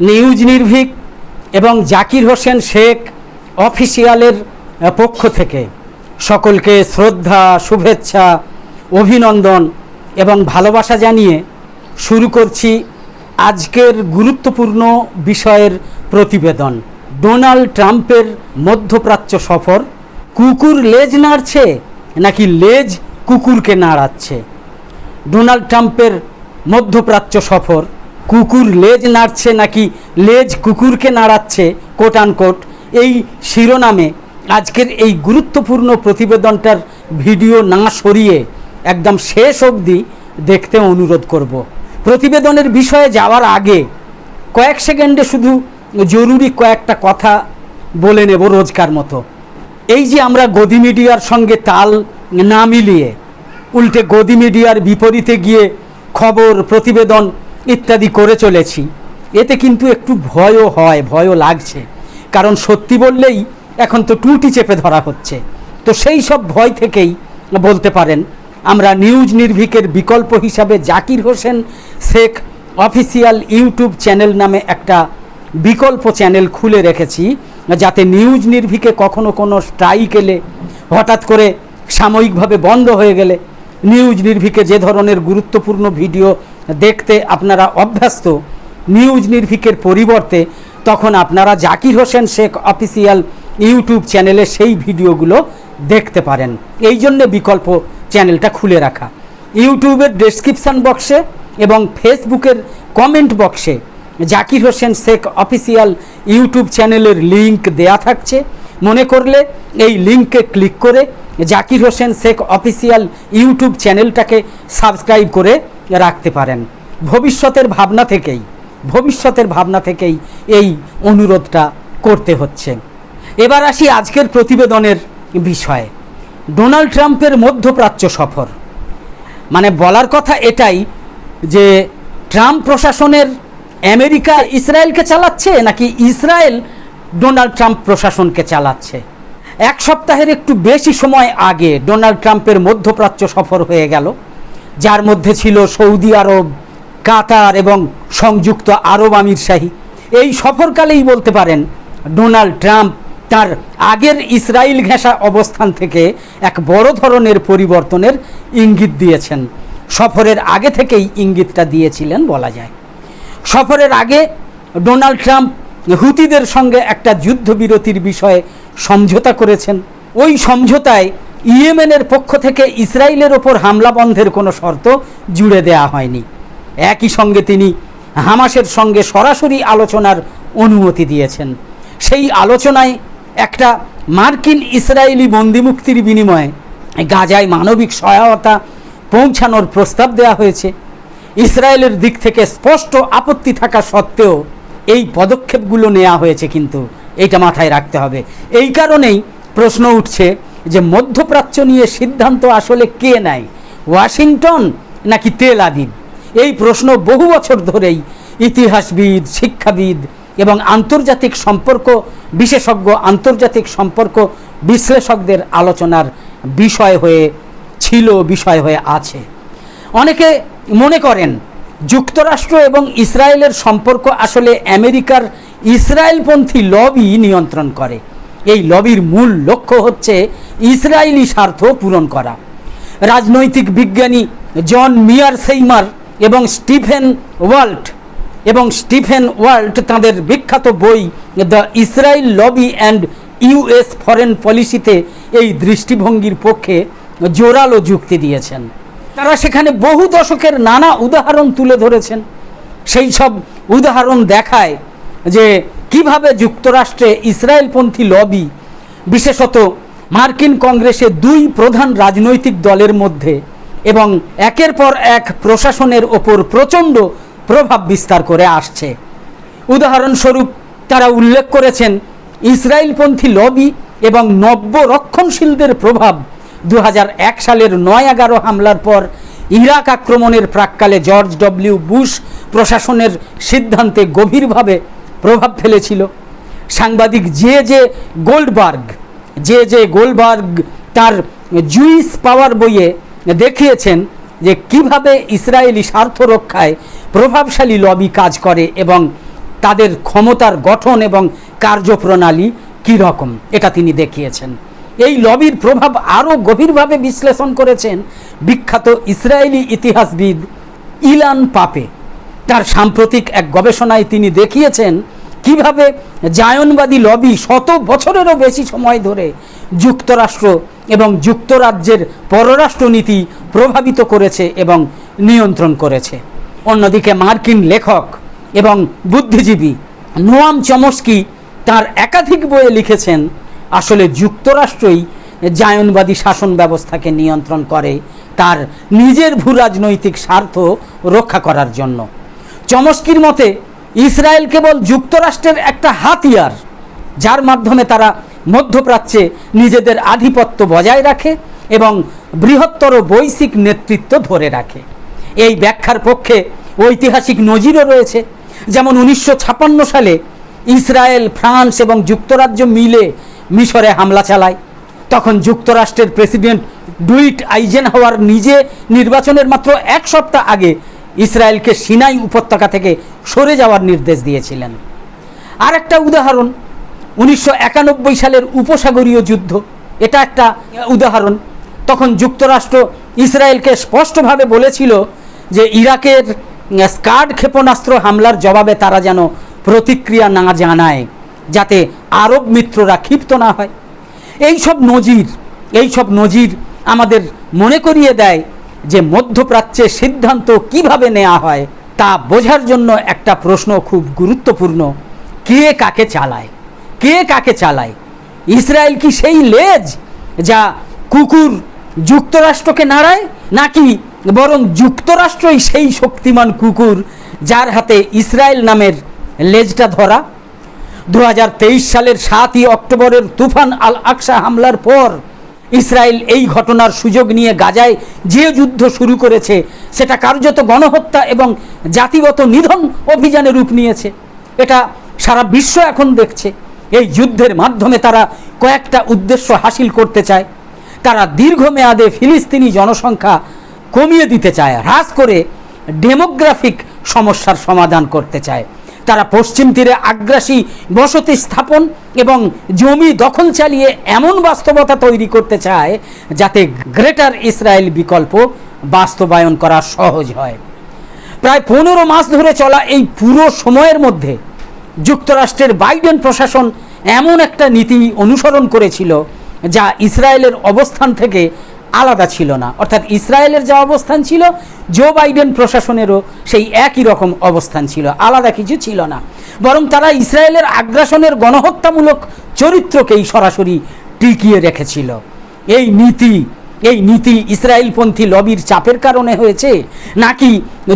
News Nirbhik এবং জাকির হোসেন শেখ অফিসিয়ালের পক্ষ থেকে। সকলকে শ্রদ্ধা, শুভেচ্ছা, অভিনন্দন এবং ভালোবাসা জানিয়ে শুরু করছি আজকের গুরুত্বপূর্ণ বিষয়ের প্রতিবেদন। ডোনাল্ড ট্রাম্পের মধ্যপ্রাচ্য সফর, কুকুর লেজ নাড়ছে নাকি লেজ কুকুরকে নাড়াচ্ছে? ডোনাল্ড ট্রাম্পের মধ্যপ্রাচ্য সফর কুকুর লেজ নাড়ছে নাকি লেজ কুকুরকে নাড়াচ্ছে কোট আনকোট এই শিরোনামে আজকের এই গুরুত্বপূর্ণ প্রতিবেদনটার ভিডিও না সরিয়ে একদম শেষ অবধি দেখতে অনুরোধ করব। প্রতিবেদনের বিষয়ে যাওয়ার আগে কয়েক সেকেন্ডে শুধু জরুরি কয়েকটা কথা বলে নেব রোজকার মতো। এই যে আমরা গদি মিডিয়ার সঙ্গে তাল না মিলিয়ে উল্টে গদি মিডিয়ার বিপরীতে গিয়ে খবর, প্রতিবেদন ইত্যাদি করে চলেছি। এতে কিন্তু একটু ভয়ও হয়, ভয়ও লাগছে। কারণ সত্যি বললেই এখন তো টুটি চেপে ধরা হচ্ছে। তো সেই সব ভয় থেকেই বলতে পারেন, আমরা নিউজ নির্ভীকের বিকল্প হিসাবে Zakir Hossain Sheikh official YouTube channel নামে একটা বিকল্প চ্যানেল খুলে রেখেছি, যাতে নিউজ নির্ভীকে কখনো কোনো স্ট্রাইক এলে, হঠাৎ করে সাময়িকভাবে বন্ধ হয়ে গেলে, নিউজ নির্ভীকে যে ধরনের গুরুত্বপূর্ণ ভিডিও দেখতে আপনারা অভ্যস্ত নিউজ নির্ভিকের পরিবর্তে, তখন আপনারা জাকির হোসেন শেখ অফিসিয়াল ইউটিউব চ্যানেলে সেই ভিডিওগুলো দেখতে পারেন। এই জন্য বিকল্প চ্যানেলটা খুলে রাখা। ইউটিউবের ডেসক্রিপশান বক্সে এবং ফেসবুকের কমেন্ট বক্সে জাকির হোসেন শেখ অফিসিয়াল ইউটিউব চ্যানেলের লিংক দেয়া থাকছে। মনে করলে এই লিংকে ক্লিক করে জাকির হোসেন শেখ অফিসিয়াল ইউটিউব চ্যানেলটাকে সাবস্ক্রাইব করে রাখতে পারেন। ভবিষ্যতের ভাবনা থেকেই, ভবিষ্যতের ভাবনা থেকেই এই অনুরোধটা করতে হচ্ছে। এবার আসি আজকের প্রতিবেদনের বিষয়ে। ডোনাল্ড ট্রাম্পের মধ্যপ্রাচ্য সফর। মানে বলার কথা এটাই যে, ট্রাম্প প্রশাসনের আমেরিকা ইসরায়েলকে চালাচ্ছে নাকি ইসরায়েল ডোনাল্ড ট্রাম্প প্রশাসনকে চালাচ্ছে? এক সপ্তাহের একটু বেশি সময় আগে ডোনাল্ড ট্রাম্পের মধ্যপ্রাচ্য সফর হয়ে গেল। যার মধ্যে ছিল সৌদি আরব, কাতার এবং সংযুক্ত আরব আমিরশাহী এই সফরকালেই বলতে পারেন, ডোনাল্ড ট্রাম্প তার আগের ইসরায়েল ঘেঁষা অবস্থান থেকে এক বড় ধরনের পরিবর্তনের ইঙ্গিত দিয়েছেন। সফরের আগে থেকেই ইঙ্গিতটা দিয়েছিলেন বলা যায়। সফরের আগে ডোনাল্ড ট্রাম্প হুতিদের সঙ্গে একটা যুদ্ধবিরতির বিষয়ে সমঝোতা করেছেন। ওই সমঝোতায় ইয়েমেনের পক্ষ থেকে ইসরায়েলের ওপর হামলা বন্ধের কোনো শর্ত জুড়ে দেয়া হয়নি। একই সঙ্গে তিনি হামাসের সঙ্গে সরাসরি আলোচনার অনুমতি দিয়েছেন। সেই আলোচনায় একটা মার্কিন ইসরায়েলি বন্দিমুক্তির বিনিময়ে গাজায় মানবিক সহায়তা পৌঁছানোর প্রস্তাব দেওয়া হয়েছে। ইসরায়েলের দিক থেকে স্পষ্ট আপত্তি থাকা সত্ত্বেও এই পদক্ষেপগুলো নেওয়া হয়েছে কিন্তু এটা মাথায় রাখতে হবে। এই কারণেই প্রশ্ন উঠছে যে মধ্যপ্রাচ্য নিয়ে সিদ্ধান্ত আসলে কে নেয়? ওয়াশিংটন নাকি তেল আদিব এই প্রশ্ন বহু বছর ধরেই ইতিহাসবিদ, শিক্ষাবিদ এবং আন্তর্জাতিক সম্পর্ক বিশেষজ্ঞ, আন্তর্জাতিক সম্পর্ক বিশ্লেষকদের আলোচনার বিষয় হয়ে, ছিল বিষয় হয়ে আছে। অনেকে মনে করেন, যুক্তরাষ্ট্র এবং ইসরায়েলের সম্পর্ক আসলে আমেরিকার ইসরায়েলপন্থী লবি নিয়ন্ত্রণ করে। এই লবির মূল লক্ষ্য হচ্ছে ইসরায়েলি স্বার্থ পূরণ করা। রাজনৈতিক বিজ্ঞানী জন মিয়ার সেইমার এবং স্টিফেন ওয়াল্ট এবং স্টিফেন ওয়াল্ট তাদের বিখ্যাত বই the Israel lobby and US foreign পলিসিতে এই দৃষ্টিভঙ্গির পক্ষে জোরালো যুক্তি দিয়েছেন। তারা সেখানে বহু দশকের নানা উদাহরণ তুলে ধরেছেন। সেই সব উদাহরণ দেখায় যে কীভাবে যুক্তরাষ্ট্রে ইসরায়েলপন্থী লবি, বিশেষত মার্কিন কংগ্রেসে দুই প্রধান রাজনৈতিক দলের মধ্যে এবং একের পর এক প্রশাসনের ওপর প্রচণ্ড প্রভাব বিস্তার করে আসছে। উদাহরণস্বরূপ, তারা উল্লেখ করেছেন, ইসরায়েলপন্থী লবি এবং নব্য রক্ষণশীলদের প্রভাব দু হাজার এক সালের নয় এগারো হামলার পর ইরাক আক্রমণের প্রাককালে জর্জ ডব্লিউ বুশ প্রশাসনের সিদ্ধান্তে গভীরভাবে প্রভাব ফেলেছিল। সাংবাদিক J J Goldberg, J J Goldberg তার জুইস পাওয়ার বইয়ে দেখিয়েছেন যে কীভাবে ইসরায়েলি স্বার্থ রক্ষায় প্রভাবশালী লবি কাজ করে এবং তাদের ক্ষমতার গঠন এবং কার্যপ্রণালী কী রকম এটা তিনি দেখিয়েছেন। এই লবির প্রভাব আরও গভীরভাবে বিশ্লেষণ করেছেন বিখ্যাত ইসরায়েলি ইতিহাসবিদ ইলান পাপে। তার সাম্প্রতিক এক গবেষণায় তিনি দেখিয়েছেন কীভাবে জায়নবাদী লবি শত বছরেরও বেশি সময় ধরে যুক্তরাষ্ট্র এবং যুক্তরাজ্যের পররাষ্ট্রনীতি প্রভাবিত করেছে এবং নিয়ন্ত্রণ করেছে। অন্যদিকে মার্কিন লেখক এবং বুদ্ধিজীবী নোয়াম চমস্কি তার একাধিক বইয়ে লিখেছেন, আসলে যুক্তরাষ্ট্রই জায়নবাদী শাসন ব্যবস্থাকে নিয়ন্ত্রণ করে তার নিজের ভূরাজনৈতিক স্বার্থ রক্ষা করার জন্য। চমস্কির মতে, ইসরায়েল কেবল যুক্তরাষ্ট্রের একটা হাতিয়ার, যার মাধ্যমে তারা মধ্যপ্রাচ্যে নিজেদের আধিপত্য বজায় রাখে এবং বৃহত্তর বৈশ্বিক নেতৃত্ব ধরে রাখে। এই ব্যাখ্যার পক্ষে ঐতিহাসিক নজিরও রয়েছে, যেমন উনিশশো সালে ইসরায়েল, ফ্রান্স এবং যুক্তরাজ্য মিলে মিশরে হামলা চালায়। তখন যুক্তরাষ্ট্রের প্রেসিডেন্ট ডুইট আইজেনহাওয়ার নিজে নির্বাচনের মাত্র এক সপ্তাহ আগে ইসরায়েলকে সিনাই উপত্যকা থেকে সরে যাওয়ার নির্দেশ দিয়েছিলেন। আর একটা উদাহরণ, উনিশশো একানব্বই সালের উপসাগরীয় যুদ্ধ। এটা একটা উদাহরণ। তখন যুক্তরাষ্ট্র ইসরায়েলকে স্পষ্টভাবে বলেছিল যে ইরাকের স্কাড ক্ষেপণাস্ত্র হামলার জবাবে তারা যেন প্রতিক্রিয়া না জানায়, যাতে আরব মিত্ররা ক্ষিপ্ত না হয়। এই সব নজির এই সব নজির আমাদের মনে করিয়ে দেয় যে মধ্যপ্রাচ্যে সিদ্ধান্ত কীভাবে নেওয়া হয় তা বোঝার জন্য একটা প্রশ্ন খুব গুরুত্বপূর্ণ। কে কাকে চালায়? কে কাকে চালায়? ইসরায়েল কি সেই লেজ যা কুকুর যুক্তরাষ্ট্রকে নাড়ায়, নাকি বরং যুক্তরাষ্ট্রই সেই শক্তিমান কুকুর যার হাতে ইসরায়েল নামের লেজটা ধরা? দু হাজার তেইশ সালের সাতই অক্টোবরের তুফান আল আকসা হামলার পর ইসরায়েল এই ঘটনার সুযোগ নিয়ে গাজায় যে যুদ্ধ শুরু করেছে, সেটা কার্যত গণহত্যা এবং জাতিগত নিধন অভিযানে রূপ নিয়েছে। এটা সারা বিশ্ব এখন দেখছে। এই যুদ্ধের মাধ্যমে তারা কয়েকটা উদ্দেশ্য হাসিল করতে চায়। তারা দীর্ঘমেয়াদে ফিলিস্তিনি জনসংখ্যা কমিয়ে দিতে চায়, হ্রাস করে ডেমোগ্রাফিক সমস্যার সমাধান করতে চায়। তারা পশ্চিম তীরে আগ্রাসী বসতি স্থাপন এবং জমি দখল চালিয়ে এমন বাস্তবতা তৈরি করতে চায় যাতে গ্রেটার ইসরায়েল বিকল্প বাস্তবায়ন করা সহজ হয়। প্রায় পনেরো মাস ধরে চলা এই পুরো সময়ের মধ্যে যুক্তরাষ্ট্রের বাইডেন প্রশাসন এমন একটা নীতি অনুসরণ করেছিল যা ইসরায়েলের অবস্থান থেকে আলাদা ছিল না। অর্থাৎ ইসরায়েলের যা অবস্থান ছিল জো বাইডেন প্রশাসনেরও সেই একই রকম অবস্থান ছিল। আলাদা কিছু ছিল না। বরং তারা ইসরায়েলের আগ্রাসনের গণহত্যামূলক চরিত্রকেই সরাসরি টিকিয়ে রেখেছিল। এই নীতি এই নীতি ইসরায়েলপন্থী লবির চাপের কারণে হয়েছে, নাকি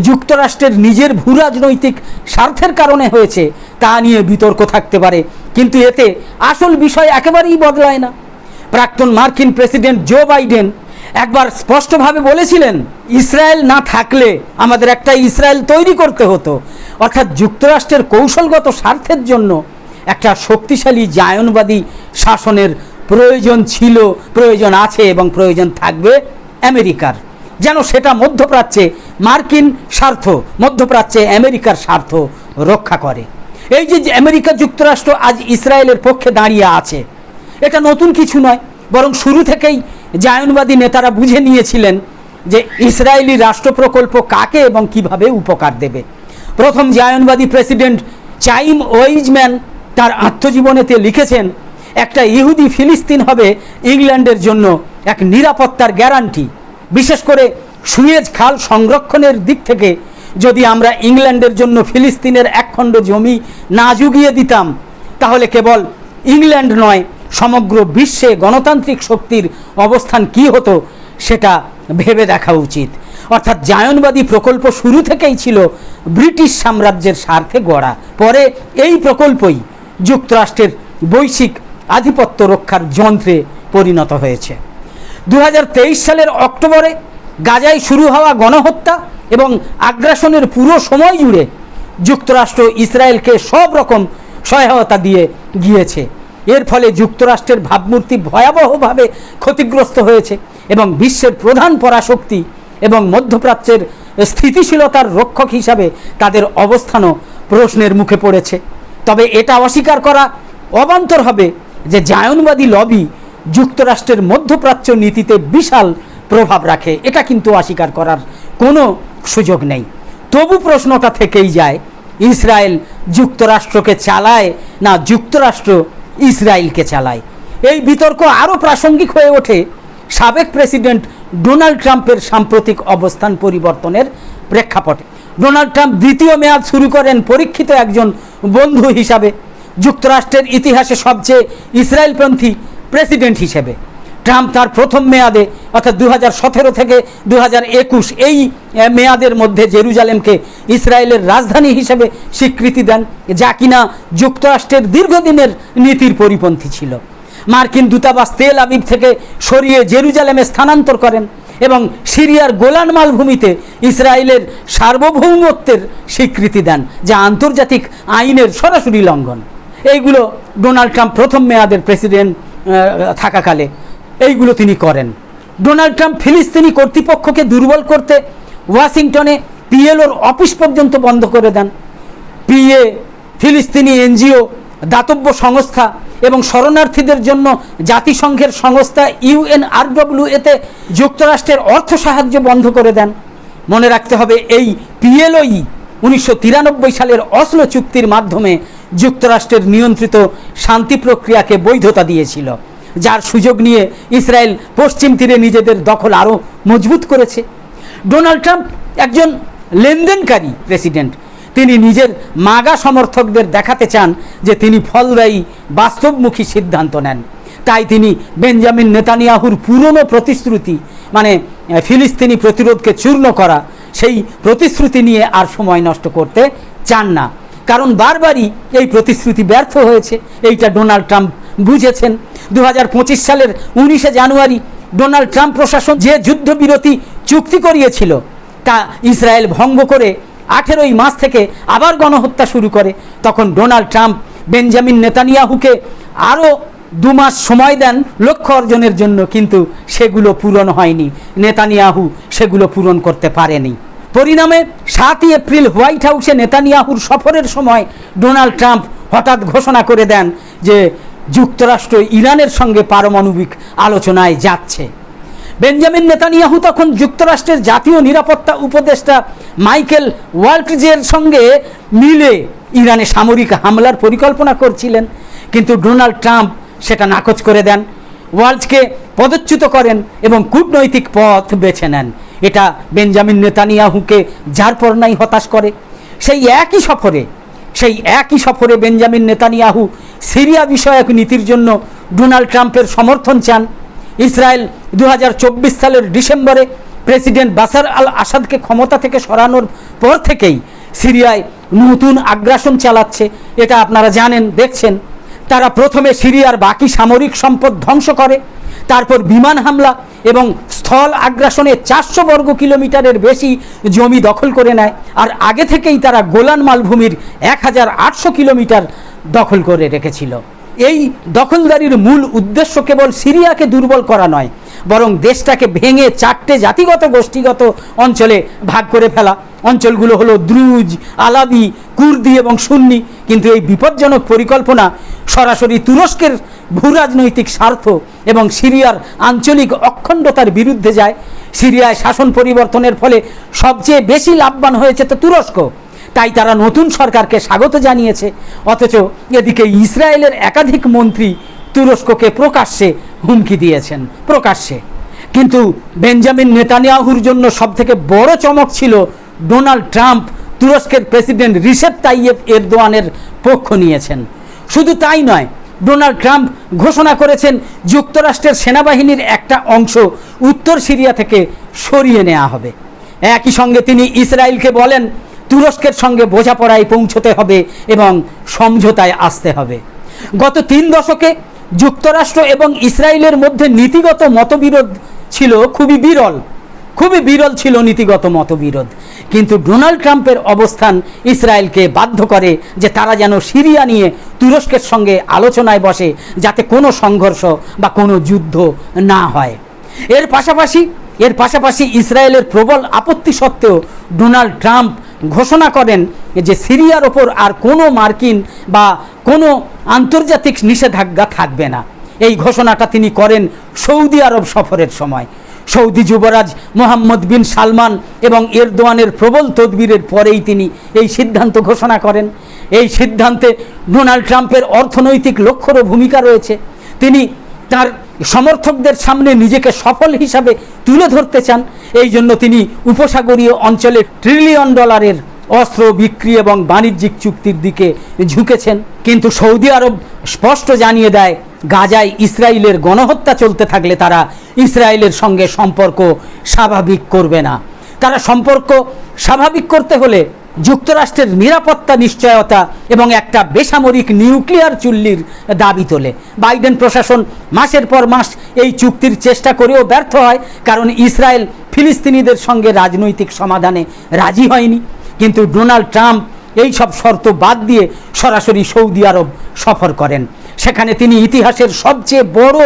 যুক্তরাষ্ট্রের নিজের ভূ রাজনৈতিক স্বার্থের কারণে হয়েছে, তা নিয়ে বিতর্ক থাকতে পারে। কিন্তু এতে আসল বিষয় একেবারেই বদলায় না। প্রাক্তন মার্কিন প্রেসিডেন্ট জো বাইডেন একবার স্পষ্টভাবে বলেছিলেন, ইসরায়েল না থাকলে আমাদের একটা ইসরায়েল তৈরি করতে হতো। অর্থাৎ যুক্তরাষ্ট্রের কৌশলগত স্বার্থের জন্য একটা শক্তিশালী জায়নবাদী শাসনের প্রয়োজন ছিল, প্রয়োজন আছে এবং প্রয়োজন থাকবে আমেরিকার। যেন সেটা মধ্যপ্রাচ্যে মার্কিন স্বার্থ, মধ্যপ্রাচ্যে আমেরিকার স্বার্থ রক্ষা করে। এই যে আমেরিকা যুক্তরাষ্ট্র আজ ইসরায়েলের পক্ষে দাঁড়িয়ে আছে, এটা নতুন কিছু নয়, বরং শুরু থেকেই জায়নবাদী নেতারা বুঝে নিয়েছিলেন যে ইসরায়েলি রাষ্ট্র প্রকল্প কাকে এবং কীভাবে উপকার দেবে। প্রথম জায়নবাদী প্রেসিডেন্ট চাইম ওয়েইজম্যান তার আত্মজীবনেতে লিখেছেন, একটা ইহুদি ফিলিস্তিন হবে ইংল্যান্ডের জন্য এক নিরাপত্তার গ্যারান্টি। বিশেষ করে সুয়েজ খাল সংরক্ষণের দিক থেকে যদি আমরা ইংল্যান্ডের জন্য ফিলিস্তিনের একখণ্ড জমি না জুগিয়ে দিতাম, তাহলে কেবল ইংল্যান্ড নয় সমগ্র বিশ্বে গণতান্ত্রিক শক্তির অবস্থান কি হতো সেটা ভেবে দেখা উচিত। অর্থাৎ জায়নবাদী প্রকল্প শুরু থেকেই ছিল ব্রিটিশ সাম্রাজ্যের স্বার্থে গড়া। পরে এই প্রকল্পই যুক্তরাষ্ট্রের বৈশ্বিক আধিপত্য রক্ষার যন্ত্রে পরিণত হয়েছে। দু হাজার তেইশ সালের অক্টোবরে গাজায় শুরু হওয়া গণহত্যা এবং আগ্রাসনের পুরো সময় জুড়ে যুক্তরাষ্ট্র ইসরায়েলকে সব রকম সহায়তা দিয়ে গিয়েছে। এর ফলে যুক্তরাষ্ট্রের ভাবমূর্তি ভয়াবহভাবে ক্ষতিগ্রস্ত হয়েছে এবং বিশ্বের প্রধান পরাশক্তি এবং মধ্যপ্রাচ্যের স্থিতিশীলতার রক্ষক হিসাবে তাদের অবস্থানও প্রশ্নের মুখে পড়েছে। তবে এটা অস্বীকার করা অবান্তর হবে যে জায়নবাদী লবি যুক্তরাষ্ট্রের মধ্যপ্রাচ্য নীতিতে বিশাল প্রভাব রাখে। এটা কিন্তু অস্বীকার করার কোনো সুযোগ নেই। তবু প্রশ্নটা থেকেই যায়, ইসরায়েল যুক্তরাষ্ট্রকে চালায় না যুক্তরাষ্ট্র ইসরায়েলকে চালায়। এই বিতর্ক আরও প্রাসঙ্গিক হয়ে ওঠে সাবেক প্রেসিডেন্ট ডোনাল্ড ট্রাম্পের সাম্প্রতিক অবস্থান পরিবর্তনের প্রেক্ষাপটে। ডোনাল্ড ট্রাম্প দ্বিতীয় মেয়াদ শুরু করেন পরীক্ষিত একজন বন্ধু হিসাবে। যুক্তরাষ্ট্রের ইতিহাসে সবচেয়ে ইসরায়েলপন্থী প্রেসিডেন্ট হিসেবে। ট্রাম্প তার প্রথম মেয়াদে, অর্থাৎ দু হাজার সতেরো থেকে দু হাজার একুশ এই মেয়াদের মধ্যে জেরুজালেমকে ইসরায়েলের রাজধানী হিসেবে স্বীকৃতি দেন, যা কিনা যুক্তরাষ্ট্রের দীর্ঘদিনের নীতির পরিপন্থী ছিল। মার্কিন দূতাবাস তেল আবিব থেকে সরিয়ে জেরুজালেমে স্থানান্তর করেন এবং সিরিয়ার গোলান মালভূমিতে ইসরায়েলের সার্বভৌমত্বের স্বীকৃতি দেন, যা আন্তর্জাতিক আইনের সরাসরি লঙ্ঘন। এইগুলো ডোনাল্ড ট্রাম্প প্রথম মেয়াদের প্রেসিডেন্ট থাকাকালে। এইগুলো তিনি করেন। ডোনাল্ড ট্রাম্প ফিলিস্তিনি কর্তৃপক্ষকে দুর্বল করতে ওয়াশিংটনে পিএলওর অফিস পর্যন্ত বন্ধ করে দেন। পিএ, ফিলিস্তিনি এনজিও, দাতব্য সংস্থা এবং শরণার্থীদের জন্য জাতিসংঘের সংস্থা ইউএনআরডব্লিউ এতে যুক্তরাষ্ট্রের অর্থ সাহায্য বন্ধ করে দেন। মনে রাখতে হবে, এই পিএলওই উনিশশো তিরানব্বই সালের অসলো চুক্তির মাধ্যমে যুক্তরাষ্ট্রের নিয়ন্ত্রিত শান্তি প্রক্রিয়াকে বৈধতা দিয়েছিল। যার সুযোগ নিয়ে ইসরায়েল পশ্চিম তীরে নিজেদের দখল আরও মজবুত করেছে। ডোনাল্ড ট্রাম্প একজন লেনদেনকারী প্রেসিডেন্ট। তিনি নিজের মাগা সমর্থকদের দেখাতে চান যে তিনি ফলদায়ী, বাস্তবমুখী সিদ্ধান্ত নেন। তাই তিনি বেঞ্জামিন নেতানিয়াহুর পুরনো প্রতিশ্রুতি মানে ফিলিস্তিনি প্রতিরোধকে চূর্ণ করা, সেই প্রতিশ্রুতি নিয়ে আর সময় নষ্ট করতে চান না। কারণ বারবারই এই প্রতিশ্রুতি ব্যর্থ হয়েছে। এইটা ডোনাল্ড ট্রাম্প বুঝেছেন। দু হাজার পঁচিশ সালের উনিশে জানুয়ারি ডোনাল্ড ট্রাম্প প্রশাসন যে যুদ্ধবিরতি চুক্তি করিয়েছিল, তা ইসরায়েল ভঙ্গ করে আঠেরোই মাস থেকে আবার গণহত্যা শুরু করে। তখন ডোনাল্ড ট্রাম্প বেঞ্জামিন নেতানিয়াহুকে আরও দু মাস সময় দেন লক্ষ্য অর্জনের জন্য, কিন্তু সেগুলো পূরণ হয়নি। নেতানিয়াহু সেগুলো পূরণ করতে পারেনি। পরিণামে সাতই এপ্রিল হোয়াইট হাউসে নেতানিয়াহুর সফরের সময় ডোনাল্ড ট্রাম্প হঠাৎ ঘোষণা করে দেন যে যুক্তরাষ্ট্র ইরানের সঙ্গে পারমাণবিক আলোচনায় যাচ্ছে। বেঞ্জামিন নেতানিয়াহু তখন যুক্তরাষ্ট্রের জাতীয় নিরাপত্তা উপদেষ্টা মাইকেল ওয়াল্টজের সঙ্গে মিলে ইরানে সামরিক হামলার পরিকল্পনা করছিলেন, কিন্তু ডোনাল্ড ট্রাম্প সেটা নাকচ করে দেন। ওয়ার্ল্ডকে পদচ্যুত করেন এবং কূটনৈতিক পথ বেছে নেন। এটা বেঞ্জামিন নেতানিয়াহুকে যার পর নাই হতাশ করে। সেই একই সফরে সেই একই সফরে বেঞ্জামিন নেতানিয়াহু সিরিয়া বিষয়ক নীতির জন্য ডোনাল্ড ট্রাম্পের সমর্থন চান। ইসরায়েল দু হাজার চব্বিশ সালের ডিসেম্বরে প্রেসিডেন্ট বাসার আল আসাদকে ক্ষমতা থেকে সরানোর পর থেকেই সিরিয়ায় নতুন আগ্রাসন চালাচ্ছে, এটা আপনারা জানেন, দেখছেন। তারা প্রথমে সিরিয়ার বাকি সামরিক সম্পদ ধ্বংস করে তারপর বিমান হামলা এবং স্থল আগ্রাসনে চারশো বর্গ কিলোমিটারের বেশি জমি দখল করে নেয়। আর আগে থেকেই তারা গোলান মালভূমির এক হাজার আটশো কিলোমিটার দখল করে রেখেছিল। এই দখলদারির মূল উদ্দেশ্য কেবল সিরিয়াকে দুর্বল করা নয়, বরং দেশটাকে ভেঙে চারটে জাতিগত গোষ্ঠীগত অঞ্চলে ভাগ করে ফেলা। অঞ্চলগুলো হলো দ্রুজ আলাদি কুর্দি এবং সুন্নি। কিন্তু এই বিপজ্জনক পরিকল্পনা সরাসরি তুরস্কের ভূরাজনৈতিক স্বার্থ এবং সিরিয়ার আঞ্চলিক অখণ্ডতার বিরুদ্ধে যায়। সিরিয়ায় শাসন পরিবর্তনের ফলে সবচেয়ে বেশি লাভবান হয়েছে তো তুরস্ক। তাই তারা নতুন সরকারকে স্বাগত জানিয়েছে। অথচ এদিকে ইসরায়েলের একাধিক মন্ত্রী তুরস্ককে প্রকাশ্যে হুমকি দিয়েছেন, প্রকাশ্যে। কিন্তু বেঞ্জামিন নেতানিয়াহুর জন্য সবথেকে বড় চমক ছিল ডোনাল্ড ট্রাম্প তুরস্কের প্রেসিডেন্ট রিসেপ তাইয়েব এরদোয়ানের পক্ষ নিয়েছেন। শুধু তাই নয়, ডোনাল্ড ট্রাম্প ঘোষণা করেছেন যুক্তরাষ্ট্রের সেনাবাহিনীর একটা অংশ উত্তর সিরিয়া থেকে সরিয়ে নেওয়া হবে। একই সঙ্গে তিনি ইসরায়েলকে বলেন তুরস্কের সঙ্গে বোঝাপড়ায় পৌঁছতে হবে এবং সমঝোতায় আসতে হবে। গত তিন দশকে যুক্তরাষ্ট্র এবং ইসরায়েলের মধ্যে নীতিগত মতবিরোধ ছিল খুবই বিরল। খুবই বিরল ছিল নীতিগত মতবিরোধ। কিন্তু ডোনাল্ড ট্রাম্পের অবস্থান ইসরায়েলকে বাধ্য করে যে তারা যেন সিরিয়া নিয়ে তুরস্কের সঙ্গে আলোচনায় বসে যাতে কোনো সংঘর্ষ বা কোনো যুদ্ধ না হয়। এর পাশাপাশি এর পাশাপাশি ইসরায়েলের প্রবল আপত্তি সত্ত্বেও ডোনাল্ড ট্রাম্প ঘোষণা করেন যে সিরিয়ার ওপর আর কোনো মার্কিন বা কোনো আন্তর্জাতিক নিষেধাজ্ঞা থাকবে না। এই ঘোষণাটা তিনি করেন সৌদি আরব সফরের সময়। সৌদি যুবরাজ মোহাম্মদ বিন সালমান এবং এরদোয়ানের প্রবল তদবিরের পরেই তিনি এই সিদ্ধান্ত ঘোষণা করেন। এই সিদ্ধান্তে ডোনাল্ড ট্রাম্পের অর্থনৈতিক লক্ষ্যরও ভূমিকা রয়েছে। তিনি তার সমর্থকদের সামনে নিজেকে সফল হিসাবে তুলে ধরতে চান, এই জন্য তিনি উপসাগরীয় অঞ্চলে ট্রিলিয়ন ডলারের অস্ত্র বিক্রি এবং বাণিজ্যিক চুক্তির দিকে ঝুঁকেছেন। কিন্তু সৌদি আরব স্পষ্ট জানিয়ে দেয়, গাজায় ইসরায়েলের গণহত্যা চলতে থাকলে তারা ইসরায়েলের সঙ্গে সম্পর্ক স্বাভাবিক করবে না। তারা সম্পর্ক স্বাভাবিক করতে হলে যুক্তরাষ্ট্রের নিরাপত্তা নিশ্চয়তা এবং একটা বেসামরিক নিউক্লিয়ার চুল্লির দাবি তোলে। বাইডেন প্রশাসন মাসের পর মাস এই চুক্তির চেষ্টা করেও ব্যর্থ হয়, কারণ ইসরায়েল ফিলিস্তিনিদের সঙ্গে রাজনৈতিক সমাধানে রাজি হয়নি। কিন্তু ডোনাল্ড ট্রাম্প এই সব শর্ত বাদ দিয়ে সরাসরি সৌদি আরব সফর করেন। সেখানে তিনি ইতিহাসের সবচেয়ে বড়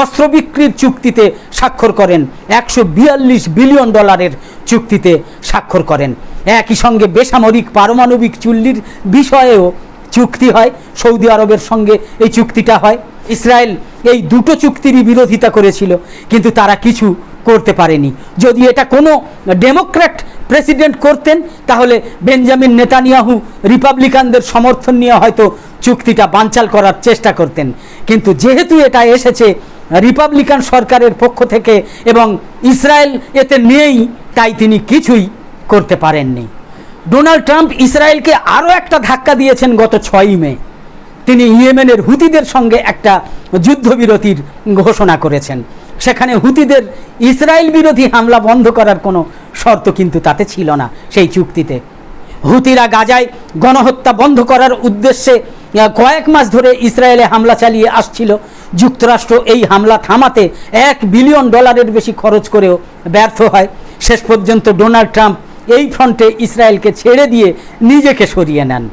অস্ত্র বিক্রির চুক্তিতে স্বাক্ষর করেন। একশো বিয়াল্লিশ বিলিয়ন ডলারের চুক্তিতে স্বাক্ষর করেন। একই সঙ্গে বেসামরিক পারমাণবিক চুল্লির বিষয়েও চুক্তি হয়। সৌদি আরবের সঙ্গে এই চুক্তিটা হয়। ইসরায়েল এই দুটো চুক্তিরই বিরোধিতা করেছিল, কিন্তু তারা কিছু করতে পারেনি। যদি এটা কোনো ডেমোক্র্যাট প্রেসিডেন্ট করতেন, তাহলে বেঞ্জামিন নেতানিয়াহু রিপাবলিকানদের সমর্থন নিয়ে হয়তো চুক্তিটা বানচাল করার চেষ্টা করতেন। কিন্তু যেহেতু এটা এসেছে, রিপাবলিকান সরকারের পক্ষ থেকে এবং ইসরায়েল এতে নেই, তাই তিনি কিছুই করতে পারেননি। ডোনাল্ড ট্রাম্প ইসরায়েলকে আরও একটা ধাক্কা দিয়েছেন গত ছয়ই মে। তিনি ইয়েমেনের হুতিদের সঙ্গে একটা যুদ্ধবিরতির ঘোষণা করেছেন। সেখানে হুতিদের ইসরায়েল বিরোধী হামলা বন্ধ করার কোনো শর্ত কিন্তু তাতে ছিল না সেই চুক্তিতে। হুতিরা গাজায় গণহত্যা বন্ধ করার উদ্দেশ্যে কয়েক মাস ধরে ইসরায়েলে হামলা চালিয়ে আসছিল। যুক্তরাষ্ট্র এই হামলা থামাতে এক বিলিয়ন ডলারের বেশি খরচ করেও ব্যর্থ হয়। শেষ পর্যন্ত ডোনাল্ড ট্রাম্প এই ফ্রন্টে ইসরায়েলকে ছেড়ে দিয়ে নিজেকে সরিয়ে নেন।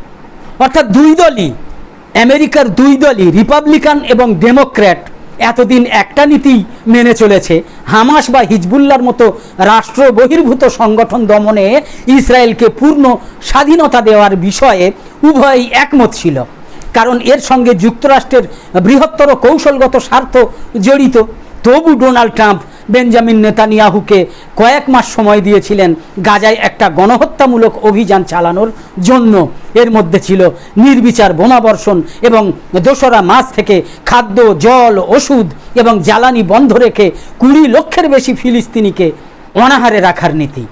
অর্থাৎ দুই দলই, আমেরিকার দুই দলই, রিপাবলিকান এবং ডেমোক্র্যাট, এতদিন একটা নীতি মেনে চলেছে। হামাস বা হিজবুল্লার মতো রাষ্ট্র বহির্ভূত সংগঠন দমনে ইসরায়েলকে পূর্ণ স্বাধীনতা দেওয়ার বিষয়ে উভয়ই একমত ছিল। কারণ এর সঙ্গে যুক্তরাষ্ট্রের বৃহত্তর কৌশলগত স্বার্থ জড়িত। তবু ডোনাল্ড ট্রাম্প বেঞ্জামিন নেতানিয়াহুকে কয়েক মাস সময় দিয়েছিলেন গাজায় একটা গণহত্যামূলক অভিযান চালানোর জন্য। এর মধ্যে ছিল নির্বিচার বোমাবর্ষণ এবং দোসরা মাস থেকে খাদ্য, জল, ওষুধ এবং জ্বালানি বন্ধ রেখে কুড়ি লক্ষের বেশি ফিলিস্তিনিকে অনাহারে রাখার নীতি।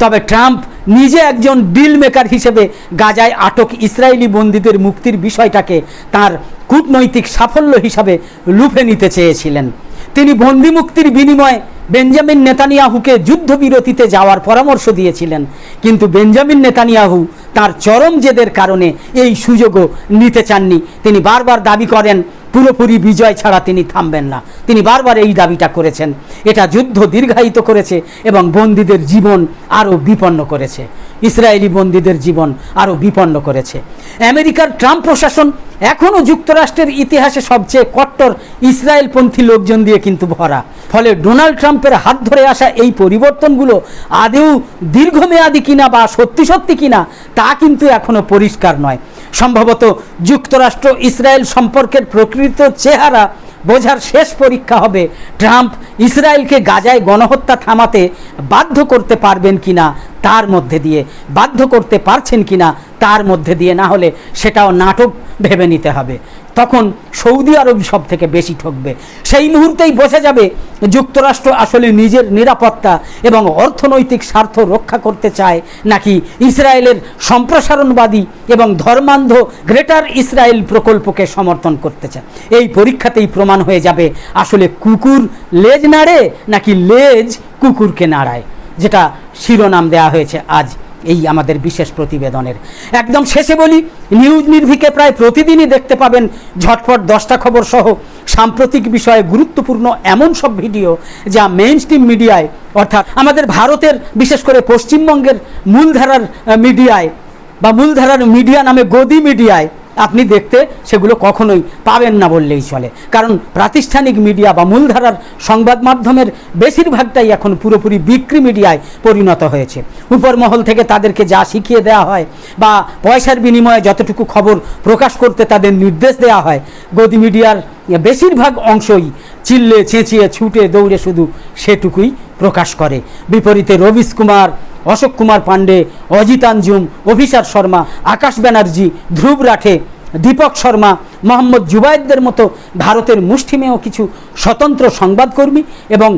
তবে ট্রাম্প নিজে একজন ডিল মেকার হিসেবে গাজায় আটক ইসরায়েলি বন্দীদের মুক্তির বিষয়টাকে তার কূটনৈতিক সাফল্য হিসাবে লুফে নিতে চেয়েছিলেন। তিনি বন্দি মুক্তির বিনিময়ে বেঞ্জামিন নেতানিয়াহুকে যুদ্ধবিরতিতে যাওয়ার পরামর্শ দিয়েছিলেন। কিন্তু বেঞ্জামিন নেতানিয়াহু তার চরম জেদের কারণে এই সুযোগও নিতে চাননি। তিনি বারবার দাবি করেন পুরোপুরি বিজয় ছাড়া তিনি থামবেন না। তিনি বারবার এই দাবিটা করেছেন। এটা যুদ্ধ দীর্ঘায়িত করেছে এবং বন্দীদের জীবন আরও বিপন্ন করেছে। ইসরায়েলি বন্দীদের জীবন আরও বিপন্ন করেছে। আমেরিকার ট্রাম্প প্রশাসন এখনও যুক্তরাষ্ট্রের ইতিহাসে সবচেয়ে কট্টর ইসরায়েলপন্থী লোকজন দিয়ে কিন্তু ভরা। ফলে ডোনাল্ড ট্রাম্পের হাত ধরে আসা এই পরিবর্তনগুলো আদেও দীর্ঘমেয়াদী কিনা বা সত্যি সত্যি কিনা তা কিন্তু এখনও পরিষ্কার নয়। সম্ভবত যুক্তরাষ্ট্র ইসরায়েল সম্পর্কের প্রকৃত চেহারা বোঝার শেষ পরীক্ষা হবে ট্রাম্প ইসরায়েলকে গাজায় গণহত্যা থামাতে বাধ্য করতে পারবেন কিনা তার মধ্যে দিয়ে বাধ্য করতে পারছেন কিনা তার মধ্যে দিয়ে না হলে সেটাও নাটক ভেবে নিতে হবে। তখন সৌদি আরব সব থেকে বেশি ঠকবে। সেই মুহূর্তেই বোঝা যাবে যুক্তরাষ্ট্র আসলে নিজের নিরাপত্তা এবং অর্থনৈতিক স্বার্থ রক্ষা করতে চায় নাকি ইসরায়েলের সম্প্রসারণবাদী এবং ধর্মান্ধ গ্রেটার ইসরায়েল প্রকল্পকে সমর্থন করতে চায়। এই পরীক্ষাতেই প্রমাণ হয়ে যাবে আসলে কুকুর লেজ নাড়ে নাকি লেজ কুকুরকে নাড়ায়। যেটা শিরোনাম দেওয়া হয়েছে আজ এই আমাদের বিশেষ প্রতিবেদনের। একদম শেষে বলি, নিউজ নির্ভিকে প্রায় প্রতিদিনই দেখতে পাবেন ঝটপট দশটা খবর সহ সাম্প্রতিক বিষয়ে গুরুত্বপূর্ণ এমন সব ভিডিও যা মেইন স্ট্রিম মিডিয়ায় অর্থাৎ আমাদের ভারতের, বিশেষ করে পশ্চিমবঙ্গের মূলধারার মিডিয়ায় বা মূলধারার মিডিয়া নামে গদি মিডিয়ায় আপনি দেখতে সেগুলো কখনোই পাবেন না বললেই চলে। কারণ প্রাতিষ্ঠানিক মিডিয়া বা মূলধারার সংবাদ মাধ্যমের বেশিরভাগটাই এখন পুরোপুরি বিক্রি মিডিয়ায় পরিণত হয়েছে। উপরমহল থেকে তাদেরকে যা শিখিয়ে দেওয়া হয় বা পয়সার বিনিময়ে যতটুকু খবর প্রকাশ করতে তাদের নির্দেশ দেওয়া হয়, গদি মিডিয়ার বেশিরভাগ অংশই চিল্লে, চেঁচিয়ে, ছুটে, দৌড়ে শুধু সেটুকুই প্রকাশ করে। বিপরীতে রবিশ কুমার অশোক কুমার পাণ্ডে অজিত আঞ্জুম অভিষার শর্মা আকাশ ব্যানার্জি ধ্রুব রাঠে দীপক শর্মা, মোহাম্মদ জুবায়েদদের মতো ভারতের মুষ্টিমেয় কিছু স্বতন্ত্র সংবাদকর্মী এবং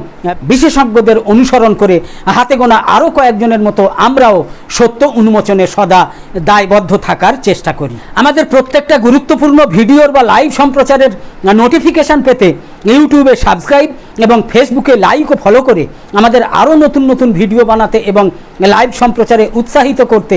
বিশেষজ্ঞদের অনুসরণ করে হাতে গোনা আরও কয়েকজনের মতো আমরাও সত্য উন্মোচনে সদা দায়বদ্ধ থাকার চেষ্টা করি। আমাদের প্রত্যেকটা গুরুত্বপূর্ণ ভিডিওর বা লাইভ সম্প্রচারের নোটিফিকেশান পেতে ইউটিউবে সাবস্ক্রাইব এবং ফেসবুকে লাইক ও ফলো করে আমাদের আরও নতুন নতুন ভিডিও বানাতে এবং, লাইভ সম্প্রচারে উৎসাহিত করতে